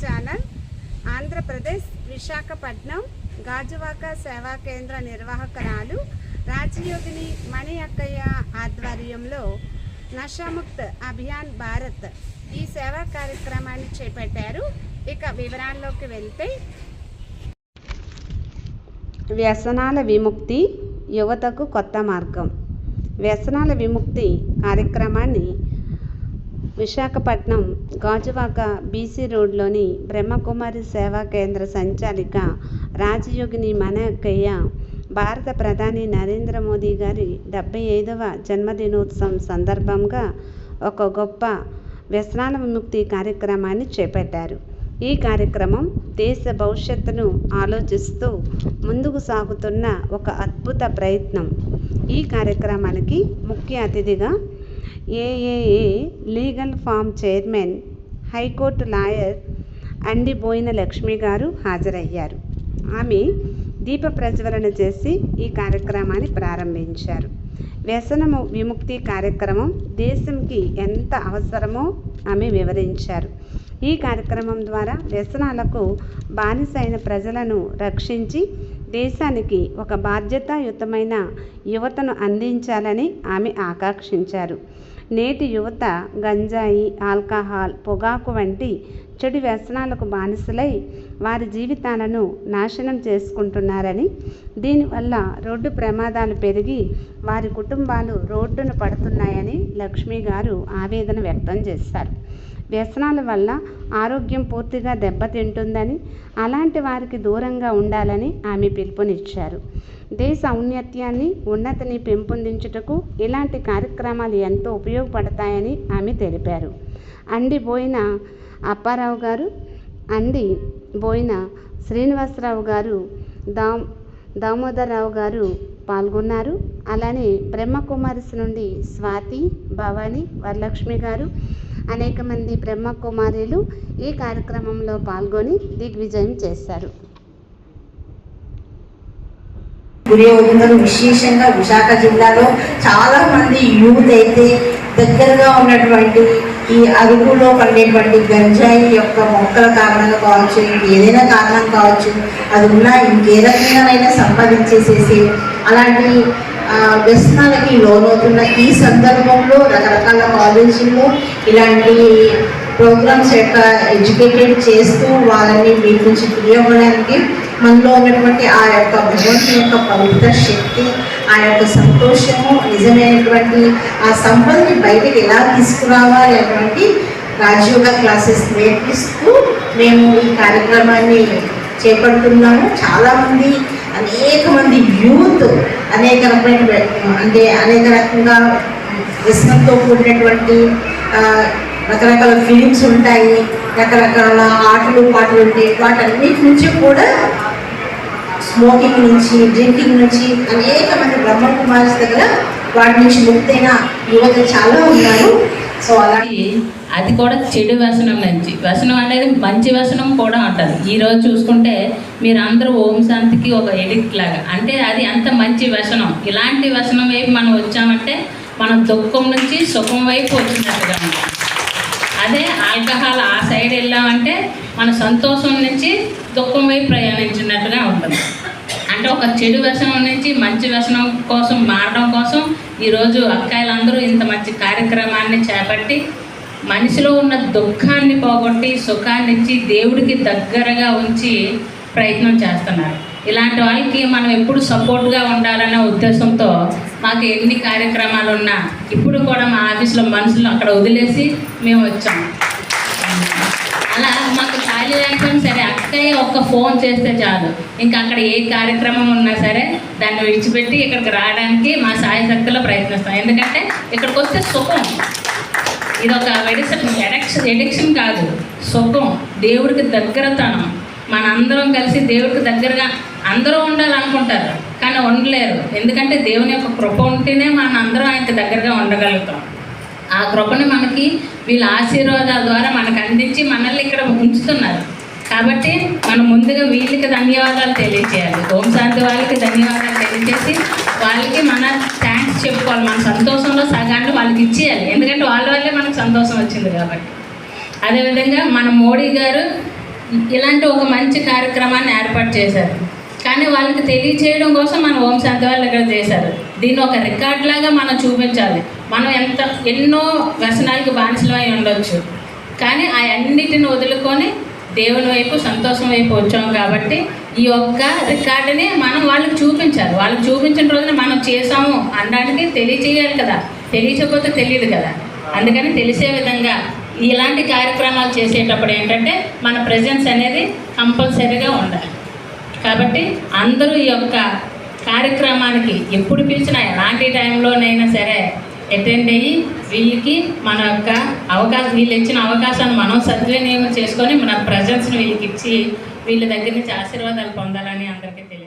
Channel Andhra Pradesh Visakhapatnam Gajuwaka సేవా కేంద్ర నిర్వాహకురాలు రాజయోగిని మణి అక్కయ్య ఆధ్వర్యంలో నషాముక్త్ అభియాన్ భారత్ ఈ సేవా కార్యక్రమాన్ని చేపట్టారు. ఇక వివరాల్లోకి వెళ్తే వ్యసనాల విముక్తి యువతకు కొత్త మార్గం. వ్యసనాల విముక్తి కార్యక్రమాన్ని విశాఖపట్నం గాజువాక బీసీ రోడ్లోని బ్రహ్మకుమారి సేవా కేంద్ర సంచాలిక రాజయోగిని మనకయ్య భారత ప్రధాని నరేంద్ర మోదీ గారి డెబ్బై ఐదవ జన్మదినోత్సవం సందర్భంగా ఒక గొప్ప వ్యసనాల విముక్తి కార్యక్రమాన్ని చేపట్టారు. ఈ కార్యక్రమం దేశ భవిష్యత్తును ఆలోచిస్తూ ముందుకు సాగుతున్న ఒక అద్భుత ప్రయత్నం. ఈ కార్యక్రమానికి ముఖ్య అతిథిగా A A A legal firm chairman high court lawyer Andiboyina Lakshmi గారు హాజరయ్యారు. ఆమె దీప ప్రజ్వలన చేసి ఈ కార్యక్రమాన్ని ప్రారంభించారు. వ్యసనము విముక్తి కార్యక్రమం దేశంకి ఎంత అవసరమో ఆమె వివరించారు. ఈ కార్యక్రమం ద్వారా వ్యసనాలకు బానిసైన ప్రజలను రక్షించి దేశానికి ఒక బాధ్యతాయుతమైన యువతను అందించాలని ఆమె ఆకాంక్షించారు. నేటి యువత గంజాయి ఆల్కహాల్ పొగాకు వంటి చెడు వ్యసనాలకు బానిసలై వారి జీవితాలను నాశనం చేసుకుంటున్నారని దీనివల్ల రోడ్డు ప్రమాదాలు పెరిగి వారి కుటుంబాలు రోడ్డును పడుతున్నాయని లక్ష్మి గారు ఆవేదన వ్యక్తం చేశారు. వ్యసనాల వల్ల ఆరోగ్యం పూర్తిగా దెబ్బతింటుందని అలాంటి వారికి దూరంగా ఉండాలని ఆమె పిలుపునిచ్చారు. దేశ ఔన్నత్యాన్ని ఉన్నతిని పెంపొందించుటకు ఇలాంటి కార్యక్రమాలు ఎంతో ఉపయోగపడతాయని ఆమె తెలిపారు. అండి బోయిన అప్పారావు గారు అండి బోయిన శ్రీనివాసరావు గారు దామ్ దామోదరరావు గారు పాల్గొన్నారు. అలానే బ్రహ్మకుమారిస్ నుండి స్వాతి భవాని వరలక్ష్మి గారు అనేక మంది బ్రహ్మకుమారీలు ఈ కార్యక్రమంలో పాల్గొని దిగ్విజయం చేశారు. పురోగతులు విశేషంగా విశాఖ జిల్లాలో చాలా మంది యూత్ అయితే దగ్గరగా ఉన్నటువంటి ఈ అరుగులో పండేటువంటి గంజాయి యొక్క మొక్కల కారణంగా కావచ్చు ఏదైనా కారణం కావచ్చు అది ఉన్నా ఇంకే రకంగానైనా సంపాదించేసేసి అలాంటి వ్యసనాలకి లోనవుతున్న ఈ సందర్భంలో రకరకాల కాలేజీల్లో ఇలాంటి ప్రోగ్రామ్స్ యొక్క ఎడ్యుకేటెడ్ చేస్తూ వాళ్ళని వీటి నుంచి ఫ్రీ అవ్వడానికి మనలో ఉన్నటువంటి ఆ యొక్క భగవంతుని యొక్క పవిత్ర శక్తి ఆ యొక్క సంతోషము నిజమైనటువంటి ఆ సంపదని బయటకు ఎలా తీసుకురావాలి అటువంటి రాజయోగ క్లాసెస్ నేర్పిస్తూ మేము ఈ కార్యక్రమాన్ని చేపడుతున్నాము. చాలామంది అనేక మంది యూత్ అనేక రకమైన అంటే అనేక రకంగా వ్యసనంతో కూడినటువంటి రకరకాల ఫిలిమ్స్ ఉంటాయి రకరకాల ఆటలు పాటలు ఉంటాయి వాటన్నిటి నుంచి కూడా స్మోకింగ్ నుంచి డ్రింకింగ్ నుంచి అనేక మంది బ్రహ్మ కుమార్స్ దగ్గర వాటి నుంచి ముక్తైన యువత చాలా ఉన్నారు. సో అలాగే అది కూడా చెడు వ్యసనం నుంచి. వ్యసనం అనేది మంచి వ్యసనం కూడా ఉంటుంది ఈరోజు చూసుకుంటే మీరు అందరూ ఓం శాంతికి ఒక ఎడిక్ట్ లాగా. అంటే అది అంత మంచి వ్యసనం ఇలాంటి వ్యసనం వైపు మనం వచ్చామంటే మనం దుఃఖం నుంచి సుఖం వైపు వచ్చినట్టుగా ఉంటాం అదే ఆల్కహాల్ ఆ సైడ్ వెళ్ళామంటే మన సంతోషం నుంచి దుఃఖం వైపు ప్రయాణించినట్టుగా ఉంటుంది. అంటే ఒక చెడు వ్యసనం నుంచి మంచి వ్యసనం కోసం మారడం కోసం ఈరోజు అక్కాయిలందరూ ఇంత మంచి కార్యక్రమాన్ని చేపట్టి మనిషిలో ఉన్న దుఃఖాన్ని పోగొట్టి సుఖాన్ని ఇచ్చి దేవుడికి దగ్గరగా ఉంచి ప్రయత్నం చేస్తున్నారు. ఇలాంటి వాళ్ళకి మనం ఎప్పుడు సపోర్ట్గా ఉండాలనే ఉద్దేశంతో మాకు ఎన్ని కార్యక్రమాలు ఉన్నా ఇప్పుడు కూడా మా ఆఫీస్లో మనుషులను అక్కడ వదిలేసి మేము వచ్చాము అలా మాకు ఖాళీ లేకపోయినా సరే అక్కయ్య ఒక్క ఫోన్ చేస్తే చాలు. ఇంకా అక్కడ ఏ కార్యక్రమం ఉన్నా సరే దాన్ని విడిచిపెట్టి ఇక్కడికి రావడానికి మా సాయ శక్తిలో ప్రయత్నిస్తాం. ఎందుకంటే ఇక్కడికి వస్తే సుఖం. ఇది ఒక మెడిసిన్ ఎడక్షన్ ఎడిక్షన్ కాదు. సుఖం. దేవుడికి దగ్గరతనం. మనందరం కలిసి దేవుడికి దగ్గరగా అందరూ ఉండాలనుకుంటారు కానీ ఉండలేరు. ఎందుకంటే దేవుని యొక్క కృప ఉంటేనే మన అందరం ఆయనకి దగ్గరగా ఉండగలుగుతాం. ఆ కృపని మనకి వీళ్ళ ఆశీర్వాదాల ద్వారా మనకు అందించి మనల్ని ఇక్కడ ఉంచుతున్నారు. కాబట్టి మనం ముందుగా వీళ్ళకి ధన్యవాదాలు తెలియజేయాలి. ఓం శాంతి వాళ్ళకి ధన్యవాదాలు తెలియజేసి వాళ్ళకి మన థ్యాంక్స్ చెప్పుకోవాలి. మన సంతోషంలో సగాన్ని వాళ్ళకి ఇచ్చేయాలి. ఎందుకంటే వాళ్ళ వల్లే మనకు సంతోషం వచ్చింది కాబట్టి. అదేవిధంగా మన మోడీ గారు ఇలాంటి ఒక మంచి కార్యక్రమాన్ని ఏర్పాటు చేశారు. కానీ వాళ్ళకి తెలియచేయడం కోసం మన ఓం శాంతి వాళ్ళు ఇక్కడ చేశారు. దీన్ని ఒక రికార్డ్ లాగా మనం చూపించాలి. మనం ఎంత ఎన్నో వ్యసనాలకు బానిసలమై ఉండొచ్చు. కానీ ఆ అన్నిటిని వదులుకొని దేవుని వైపు సంతోషం వైపు వచ్చాం కాబట్టి ఈ యొక్క రికార్డుని మనం వాళ్ళకి చూపించాలి. వాళ్ళకి చూపించిన రోజున మనం చేసాము అనడానికి తెలియచేయాలి కదా. తెలియకపోతే తెలియదు కదా. అందుకని తెలిసే విధంగా ఇలాంటి కార్యక్రమాలు చేసేటప్పుడు ఏంటంటే మన ప్రజెన్స్ అనేది కంపల్సరీగా ఉండాలి. కాబట్టి అందరూ ఈ యొక్క కార్యక్రమానికి ఎప్పుడు పిలిచినా ఎలాంటి టైంలోనైనా సరే అటెండ్ అయ్యి వీళ్ళకి మన యొక్క అవకాశం వీళ్ళు ఇచ్చిన అవకాశాన్ని మనం సద్వినియోగం చేసుకొని మన ప్రజెన్స్ని వీళ్ళకి ఇచ్చి వీళ్ళ దగ్గర నుంచి ఆశీర్వాదాలు పొందాలని అందరికీ తెలియదు